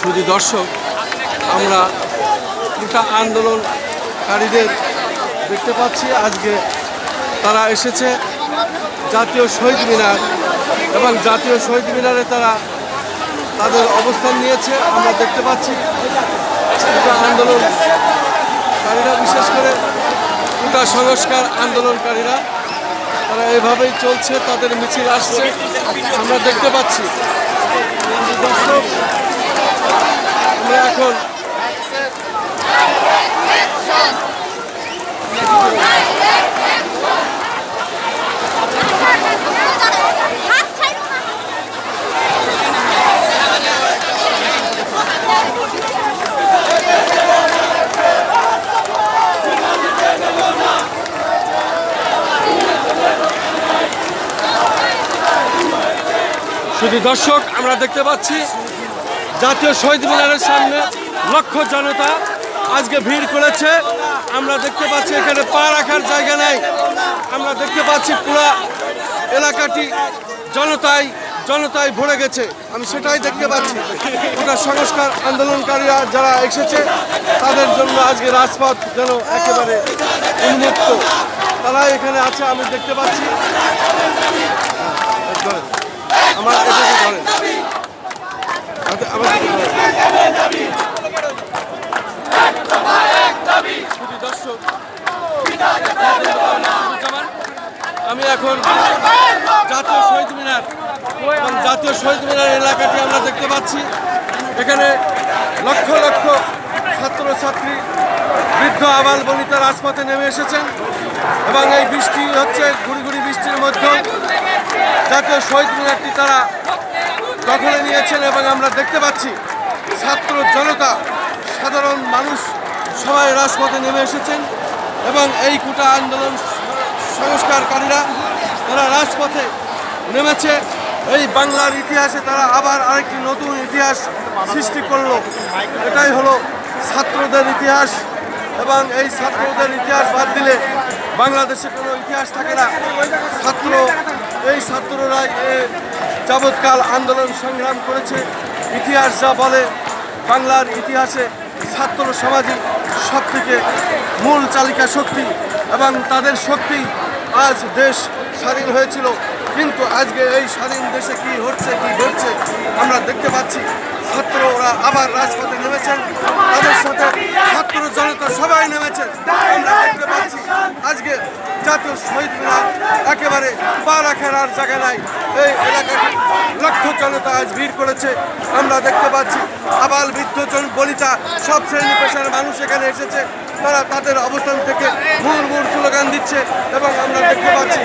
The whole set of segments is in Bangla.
শুধু দর্শক, আমরা গোটা আন্দোলনকারীদের দেখতে পাচ্ছি। আজকে তারা এসেছে জাতীয় শহীদ মিনার এবং জাতীয় শহীদ মিনারে তারা তাদের অবস্থান নিয়েছে। আমরা দেখতে পাচ্ছি গোটা আন্দোলনকারীরা, বিশেষ করে গোটা সংস্কার আন্দোলনকারীরা, তারা এভাবেই চলছে, তাদের মিছিল আসছে। আমরা দেখতে পাচ্ছি দর্শক, আমরা এখন শুধু দর্শক, আমরা দেখতে পাচ্ছি জাতীয় শহীদ মিনারের সামনে লক্ষ জনতা আজকে ভিড় করেছে। আমরা দেখতে পাচ্ছি এখানে পা রাখার জায়গা নেই। আমরা দেখতে পাচ্ছি পুরা এলাকাটি জনতায় জনতায় ভরে গেছে। আমি সেটাই দেখতে পাচ্ছি। ওটা সংস্কার আন্দোলনকারীরা যারা এসেছে, তাদের জন্য আজকে রাজপথ যেন একেবারে উন্মুক্ত। তারা এখানে আছে, আমি দেখতে পাচ্ছি ধরেন। আমার এটাকে ধরেন আচ্ছা, আমার দিকে ধরেন। শুধু দর্শক, আমি এখন জাতীয় শহীদ মিনার এবং জাতীয় শহীদ মিনার এলাকাটি আমরা দেখতে পাচ্ছি। এখানে লক্ষ লক্ষ ছাত্রছাত্রী বৃদ্ধ আবাল বনিতা রাজপথে নেমে এসেছেন এবং এই বৃষ্টি হচ্ছে গুড়ি বৃষ্টির মধ্যে। জাতীয় শহীদ মিনারটি তারা দখলে নিয়েছেন এবং আমরা দেখতে পাচ্ছি ছাত্র জনতা, সাধারণ মানুষ সবাই রাজপথে নেমে এসেছেন এবং এই কুটা আন্দোলন সংস্কারকারীরা তারা রাজপথে নেমেছে। এই বাংলার ইতিহাসে তারা আবার আরেকটি নতুন ইতিহাস সৃষ্টি করল। এটাই হলো ছাত্রদের ইতিহাস এবং এই ছাত্রদের ইতিহাস বাদ দিলে বাংলাদেশে কোনো ইতিহাস থাকে না। ছাত্র, এই ছাত্ররাই এ যাবৎকাল আন্দোলন সংগ্রাম করেছে। ইতিহাস যা বলে, বাংলার ইতিহাসে ছাত্র সমাজই সব থেকে মূল চালিকা শক্তি এবং তাদের শক্তি আজ দেশ স্বাধীন হয়েছিল, কিন্তু আজকে এই স্বাধীন দেশে কি হচ্ছে, কি ঘটছে, আমরা দেখতে পাচ্ছি। ছাত্ররা আবার রাজপথে নেমেছেন, তাদের সাথে ছাত্র জনতা সবাই নেমেছে। আমরা জাতীয় শহীদ মিনার একেবারে পা রাখার আর জায়গা নাই। এই এলাকাটি লক্ষ জনতা আজ ভিড় করেছে। আমরা দেখতে পাচ্ছি আবাল বৃদ্ধ জন বনিতা সব শ্রেণি পেশার মানুষ এখানে এসেছে। তারা তাদের অবস্থান থেকে মূল মূল স্লোগান দিচ্ছে এবং আমরা দেখতে পাচ্ছি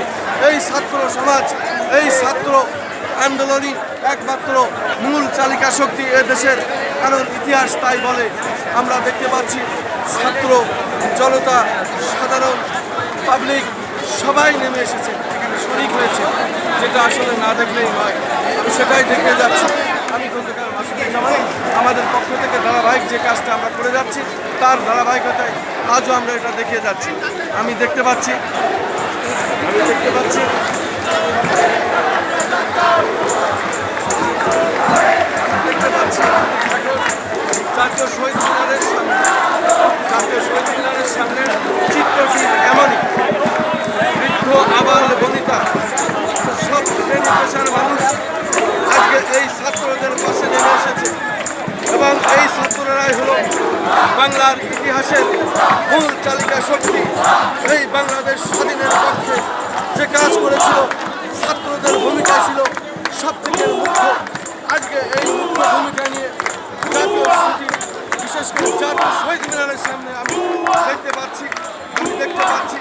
এই ছাত্র সমাজ, এই ছাত্র আন্দোলনই একমাত্র মূল চালিকা শক্তি এ দেশের। কারণ ইতিহাস তাই বলে। আমরা দেখতে পাচ্ছি ছাত্র জনতা সাধারণ পাবলিক সবাই নেমে এসেছে। এখানে শরিক হয়েছে। যেটা আসলে না দেখলেই হয়। সেটাই দেখতে যাচ্ছি। আমি খন্দকার মাসুদুজ্জামান আমাদের পক্ষ থেকে ধারাবাহিক যে কাজটা আমরা করে যাচ্ছি, তার ধারাবাহিকতায় আজও আমরা এটা দেখিয়ে যাচ্ছি। আমি দেখতে পাচ্ছি। আমি দেখতে পাচ্ছি। ইতিহাসের মূল চালিকা শক্তি এই বাংলাদেশ স্বাধীনের পক্ষে যে কাজ করেছিল, ছাত্রদের ভূমিকা ছিল সব থেকে মুখ্য। আজকে এই মুখ্য ভূমিকা নিয়ে জাতীয় স্মৃতি বিশেষ করে জাতীয় শহীদ মিনারের সামনে আমি দেখতে পাচ্ছি, আমি দেখতে পাচ্ছি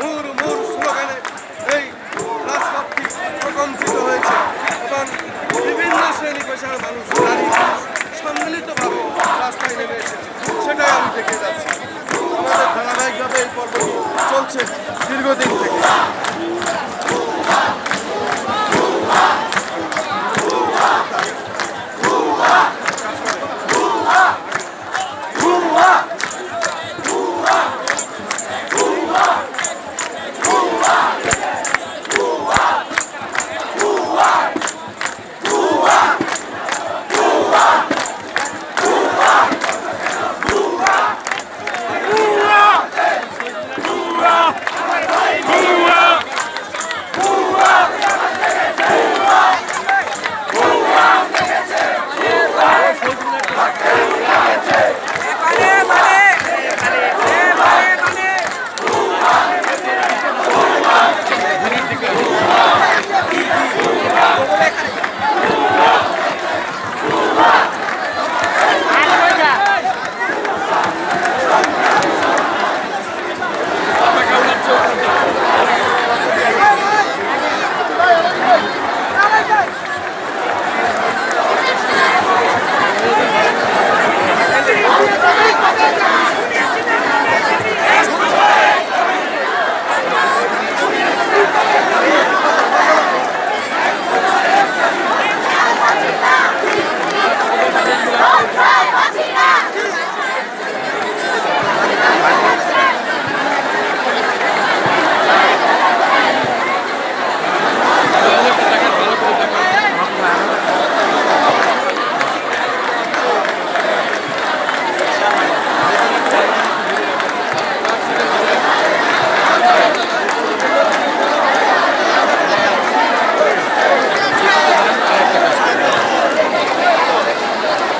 মুর মুর স্লোগানে এই রাজপথটি প্রকম্পিত হয়েছে। এবং বিভিন্ন শ্রেণি পেশার মানুষ হচ্ছে দীর্ঘদিন থেকে।